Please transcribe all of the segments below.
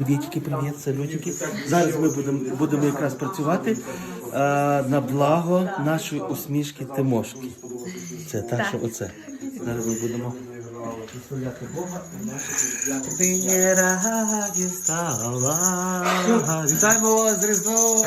Привітики, привіт, салютики. Зараз ми будемо будемо якраз працювати е, на благо нашої усмішки Тимошки. Це так, що оце. Зараз ми будемо виставляти Бога. Ти раді стала. Вітаємо вас з Різдвом!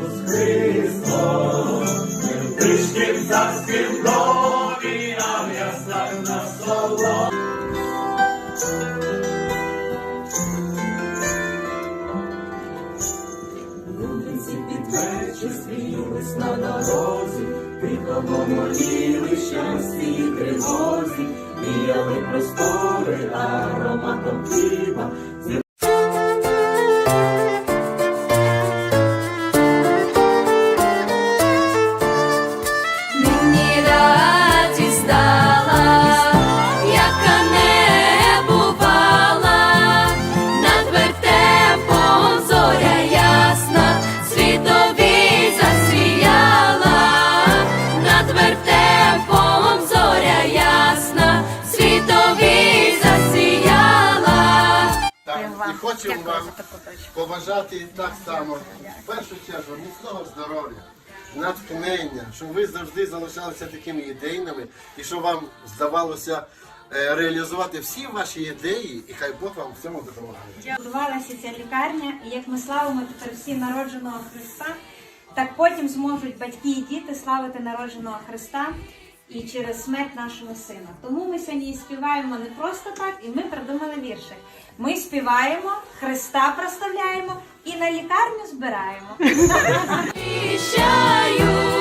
пишнім царським домі, а на соломі. Вулиці під вечір стрілись на дорозі, тихо моліли щасті і тривозі, міяли простори ароматом хліба. І хочемо вам побажати так само, в першу чергу, міцного здоров'я, натхнення, щоб ви завжди залишалися такими ідейними і щоб вам здавалося е, реалізувати всі ваші ідеї, і хай Бог вам в цьому допомагає. Будувалася ця лікарня, і як ми славимо тепер всі народженого Христа, так потім зможуть батьки і діти славити народженого Христа і через смерть нашого сина. Тому ми сьогодні співаємо не просто так, і ми придумали віршик. Ми співаємо, Христа проставляємо і на лікарню збираємо.